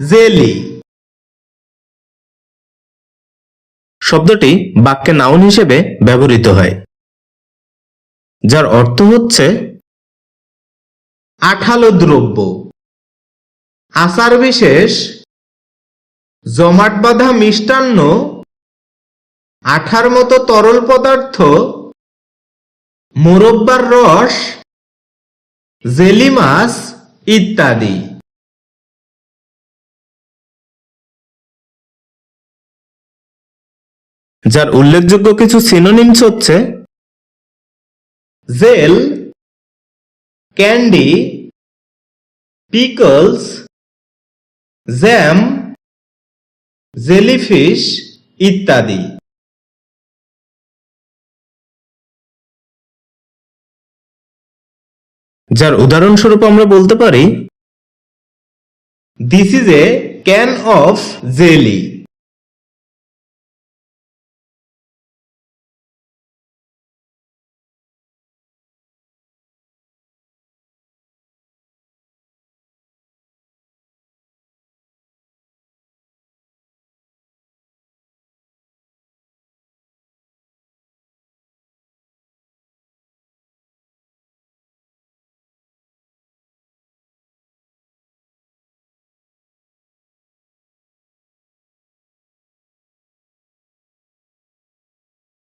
Jelly. শব্দটি বাক্যে noun হিসেবে ব্যবহৃত হয়, যার অর্থ হচ্ছে আঠালো দ্রব্য। আচার বিশেষ জমাট বাঁধা মিষ্টান্ন, আঠার মতো তরল পদার্থ, মোরব্বার রস, জেলি মাছ ইত্যাদি। যার উল্লেখযোগ্য কিছু সিনোনিমস হচ্ছে gel, candy, pickles, jam, jellyfish ইত্যাদি। যার উদাহরণস্বরূপ আমরা বলতে পারি this is a can of jelly